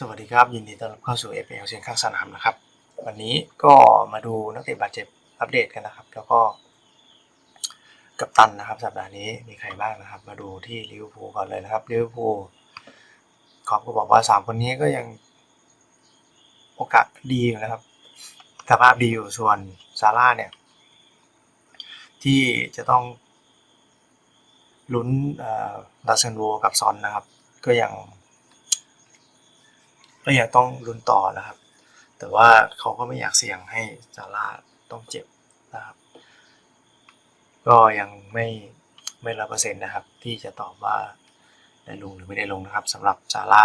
สวัสดีครับยินดีต้อนรับเข้าสู่ FPL เสียงข้างสนามนะครับ วันนี้ก็มาดูนักเตะบาดเจ็บอัปเดตกันนะครับ แล้วก็กัปตันนะครับ สัปดาห์นี้มีใครบ้างนะครับ มาดูที่ลิเวอร์พูลก่อนเลยนะครับลิเวอร์พูลขอบก็บอกว่าสามคนนี้ก็ยังโอกาสดีอยู่นะครับสภาพดีอยู่ส่วนซาร่าเนี่ย ที่จะต้องลุ้นดาเซนโวกับซอนนะครับ ก็ยัง ก็ยังต้องลุ้นต่อนะครับ แต่ว่าเขาก็ไม่อยากเสี่ยงให้ซาร่าต้องเจ็บนะครับ ก็ยังไม่ไม่ร้อยเปอร์เซ็นต์นะครับ ที่จะตอบว่าได้ลงหรือไม่ได้ลงนะครับสำหรับซาร่า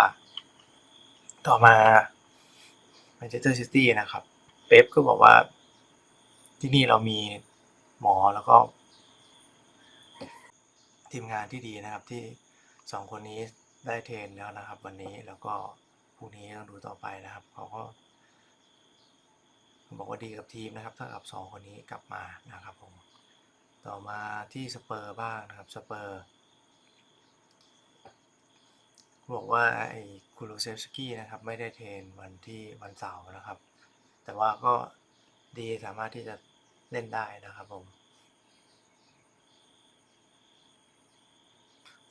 ต่อมาแมนเชสเตอร์ซิตี้นะครับ เป๊ปก็บอกว่าที่นี่เรามีหมอแล้วก็ ทีมงานที่ดีนะครับที่สองคนนี้ได้เทรนแล้วนะครับ วันนี้แล้วก็ พรุ่งนี้ต้องดูต่อไปนะครับเขาก็บอกว่าดีกับทีมนะครับ ถ้ากับสองคนนี้กลับมานะครับผมต่อมาที่สเปอร์บ้างนะครับสเปอร์บอกว่าไอ้คูลูเซฟสกี้นะครับไม่ได้เทรนวันที่วันเสาร์นะครับ แต่ว่าก็ดีสามารถที่จะเล่นได้นะครับผม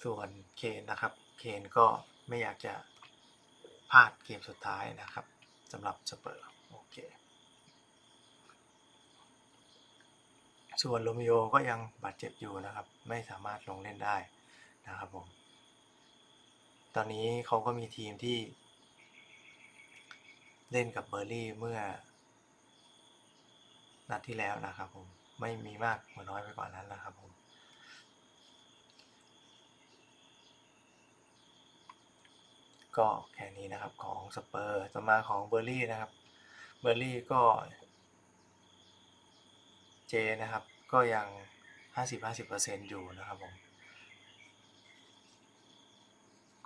ส่วนเคนนะครับ เคนก็ไม่อยากจะ พลาดเกมสุดท้ายนะครับสำหรับสเปอร์โอเคส่วนโรมิโอก็ยังบาดเจ็บอยู่นะครับ ไม่สามารถลงเล่นได้นะครับผมตอนนี้เขาก็มีทีมที่ เล่นกับเบอร์รี่เมื่อ นัดที่แล้วนะครับผมไม่มีมากกว่าน้อยไปกว่านั้นนะครับผม ก็แค่นี้นะครับของสเปอร์ต่อมาของเบอร์รี่นะครับ เบอร์รี่ก็เจนะครับ ก็ยัง 50-50%อยู่นะครับผม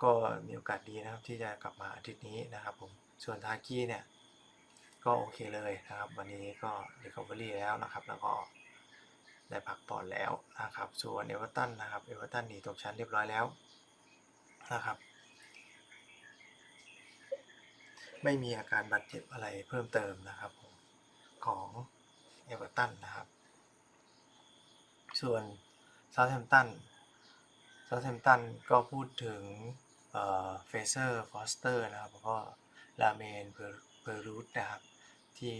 ก็มีโอกาสดีนะครับที่จะกลับมาอาทิตย์นี้นะครับผม ส่วนทากี้เนี่ย ก็โอเคเลยนะครับ วันนี้ก็ recovery แล้วนะครับ แล้วก็ได้พักผ่อนแล้วนะครับ ส่วนเอเวอร์ตันนะครับ เอเวอร์ตันหนีตกชั้นเรียบร้อยแล้วนะครับ ไม่มีอาการบาดเจ็บอะไรเพิ่มเติมนะครับผมของเอเวอร์ตันนะครับ ส่วนเซาท์แฮมตันเซาท์แฮมตันก็พูดถึงเฟเซอร์ฟอสเตอร์นะครับแล้วก็ลาเมนเพอร์รูทนะครับที่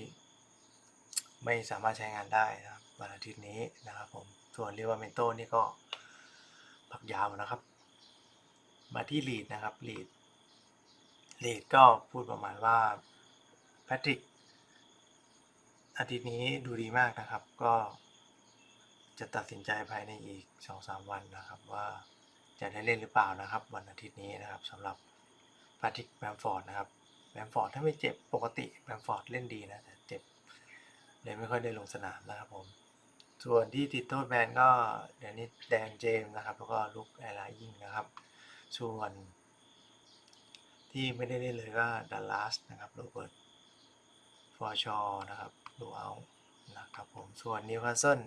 ไม่สามารถใช้งานได้นะครับวันอาทิตย์นี้นะครับผม ส่วนเรวาเมนโตนี่ก็พักยาวนะครับ มาที่ลีดนะครับลีด ลีดก็พูดประมาณว่าแพทริกอาทิตย์นี้ดูดีมากนะครับ ก็จะตัดสินใจภายในอีก 2-3 วันนะครับ ว่าจะได้เล่นหรือเปล่านะครับ วันอาทิตย์นี้นะครับสำหรับแพทริกแบมฟอร์ดนะครับแบมฟอร์ดถ้าไม่เจ็บปกติแบมฟอร์ดเล่นดีนะแต่เจ็บเลยไม่ค่อยได้ลงสนามนะครับผมส่วนที่ติดโทษแบนก็เดี๋ยวนี้แดนเจมส์นะครับแล้วก็ลุกแอร์ไลยิงนะครับ ส่วน ที่ไม่ได้เล่นเลยก็ดัลลัสนะครับโรเบิร์ตฟอร์ชอนะครับดูเอานะครับผม ส่วนนิวคาสเซิล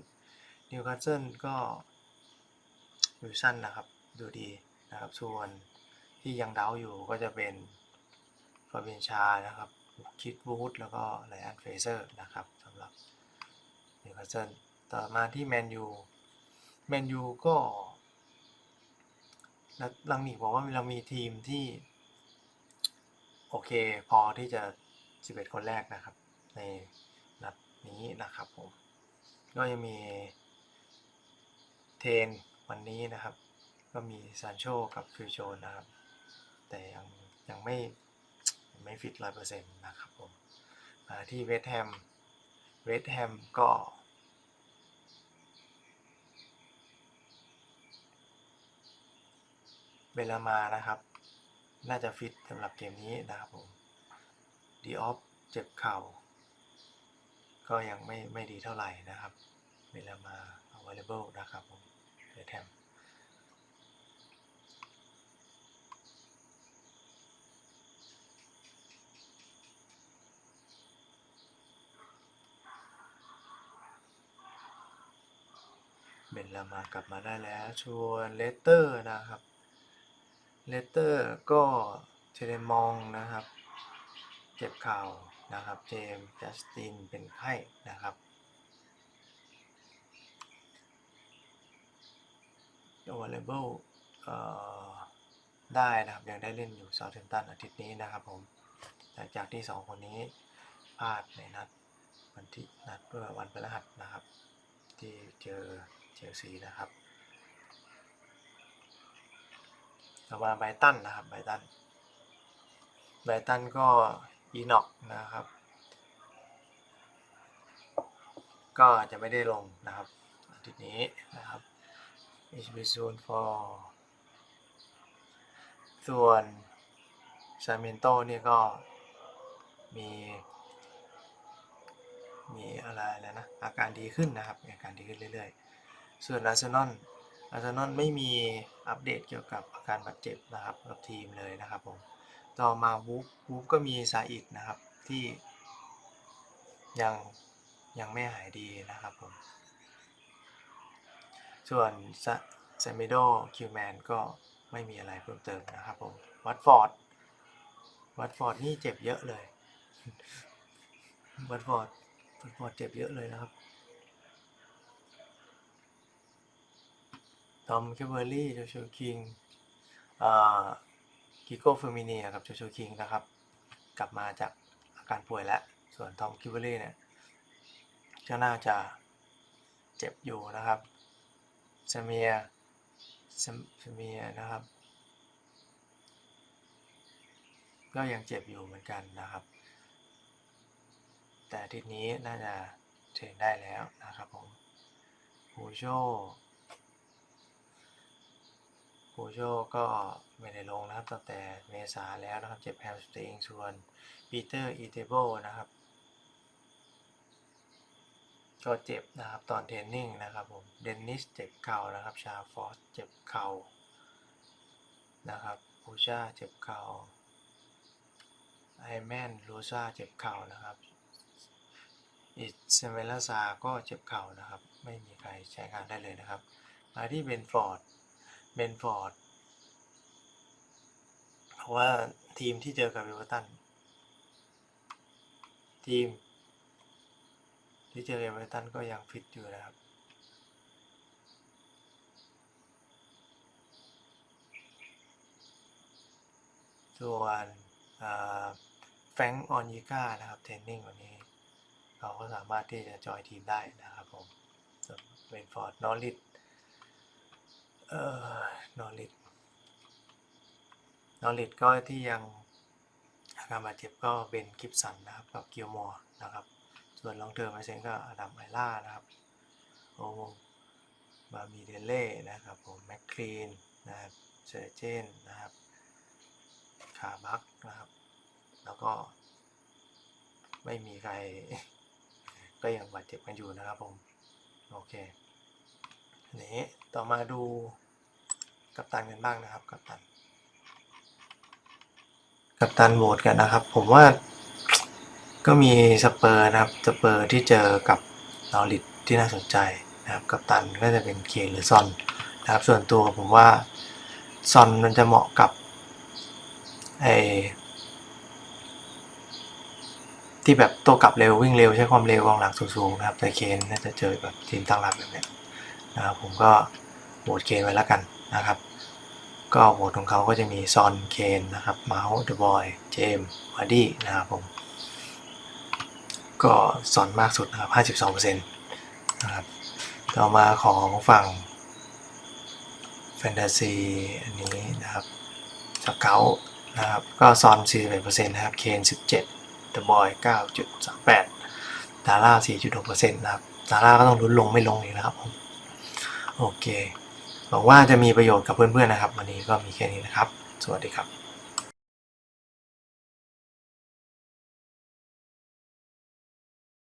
นิวคาสเซิลก็วิชั่นนะครับดูดีนะครับ ส่วนที่ยังเดาอยู่ก็จะเป็นฟาเบียนชานะครับคิดวูดแล้วก็ไลอันเฟเซอร์นะครับสำหรับนิวคาสเซิลต่อมาที่แมนยูแมนยูก็ลังหนีบอกว่าเรามีทีมที่ โอเคพอที่จะ 11 คนแรกนะครับ ในนัดนี้นะครับผม ก็ยังมีเทนวันนี้นะครับ ก็มีซานโชกับฟิวโชนะครับ แต่ยังยังไม่ไม่ฟิตร้อยเปอร์เซ็นต์นะครับผมมาที่เวสแฮมเวสแฮมก็เวลามานะครับ น่าจะฟิตสำหรับเกมนี้นะครับผมดีออฟเจ็บเข่า ก็ยังไม่ไม่ดีเท่าไหร่นะครับเวลามา available นะครับผมเดแทมเบนลามากลับมาได้แล้ว ชวนเลสเตอร์นะครับ เลสเตอร์ก็เทเลมองนะครับ เจ็บเข่านะครับเจมส์จัสตินเป็นไข้นะครับ available เอ่อได้นะครับ ยังได้เล่นอยู่ Southampton อาทิตย์นี้นะครับผมหลังจากที่ 2 คนนี้พลาดในนัดวันที่นัดเมื่อวันพฤหัสนะครับ ที่เจอเชลซีนะครับ ต่อมาไบตันนะครับไบตันไบตันก็อีน็อกนะครับ ก็จะไม่ได้ลงนะครับอาทิตย์นี้นะครับ HB Zone for ส่วนซาเมนโตนี่ก็มี มีอะไรแล้วนะ อาการดีขึ้นนะครับ อาการดีขึ้นเรื่อยๆ ส่วนอาร์เซนอล อาร์เซนอลไม่มีอัปเดตเกี่ยวกับอาการบาดเจ็บนะครับกับทีมเลยนะครับผมต่อมาวูฟวูฟก็มีซาอิดนะครับที่ยังยังไม่หายดีนะครับผม ส่วนเซาเมโดคิวแมนก็ไม่มีอะไรเพิ่มเติมนะครับผมวัตฟอร์ดวัตฟอร์ดนี่เจ็บเยอะเลยวัตฟอร์ดวัตฟอร์ดเจ็บเยอะเลยนะครับ ทอมเคเบอร์รี่โจชูคิงกิโก้เฟอร์มินีกับโจชูคิงนะครับ กลับมาจากอาการป่วยแล้ว ส่วนทอมคิเบอร์รี่เนี่ยก็น่าจะเจ็บอยู่นะครับเซเมียเซเมียนะครับ ก็ยังเจ็บอยู่เหมือนกันนะครับ แต่ทิตย์นี้น่าจะเทรนได้แล้วนะครับผมฮูโช ฮูโชก็ไม่ได้ลงนะครับตั้งแต่เมษาแล้วนะครับ เจ็บแฮมสตริงส่วนปีเตอร์อีเทเบิลนะครับก็เจ็บนะครับตอนเทรนนิ่งนะครับผมเดนนิสเจ็บเข่านะครับ ชาฟอสเจ็บเข่านะครับบูชาเจ็บเข่าไอแมนลูซาเจ็บเข่านะครับอิสเมลาซาก็เจ็บเข่านะครับ ไม่มีใครใช้งานได้เลยนะครับ มาที่เบนฟอร์ด เบนฟอร์ดเพราะว่าทีมที่เจอกับเวอร์ตันทีม ที่เจอเอเวอร์ตันก็ยังฟิตอยู่นะครับส่วนแฟงออนยิก้านะครับเทรนนิ่งวันนี้เขาก็สามารถที่จะจอยทีมได้นะครับผมเวนฟอร์ดนอริด เออนอริดนอริดก็ที่ยังอาการบาดเจ็บก็เป็นกิฟสันนะครับกับกิลมอร์นะครับ ส่วนลองเทอมไอเซนก็อดัมไอล่านะครับโอวงบามีเดเล่นะครับผมแมคคลีนนะครับเซอร์เจนนะครับคาบักนะครับ แล้วก็ไม่มีใคร ก็ยังบาดเจ็บกันอยู่นะครับผม โอเค นี้ต่อมาดูกัปตันกันบ้างนะครับกัปตัน กัปตันโหวตกันนะครับ ผมว่าก็มีสเปอร์นะครับสเปอร์ที่เจอกับนอริดที่น่าสนใจนะครับ กัปตันก็จะเป็นเคนหรือซอนนะครับ ส่วนตัวผมว่าซอนมันจะเหมาะกับไอที่แบบโต้กลับเร็ววิ่งเร็วใช้ความเร็วกองหลังสูงๆนะครับ แต่เคนน่าจะเจอแบบทีมตั้งรับแบบนี้ นะครับผมก็โหวตเคนไว้แล้วกันนะครับ ก็โหวตของเขาก็จะมีซอนเคนนะครับเมาส์เดอะบอยเจมส์วาร์ดี้นะครับผมก็ซอนมากสุดนะครับ52%นะครับต่อมาของฝั่งแฟนตาซีอันนี้นะครับสเกลนะครับก็ซอน41%นะครับเคน17เดอะบอย9.38ดาร่า4.6%นะครับดาร่าก็ต้องลุ้นลงไม่ลงอีกนะครับผม โอเคหวังว่าจะมีประโยชน์กับเพื่อนๆนะครับ วันนี้ก็มีแค่นี้นะครับ สวัสดีครับ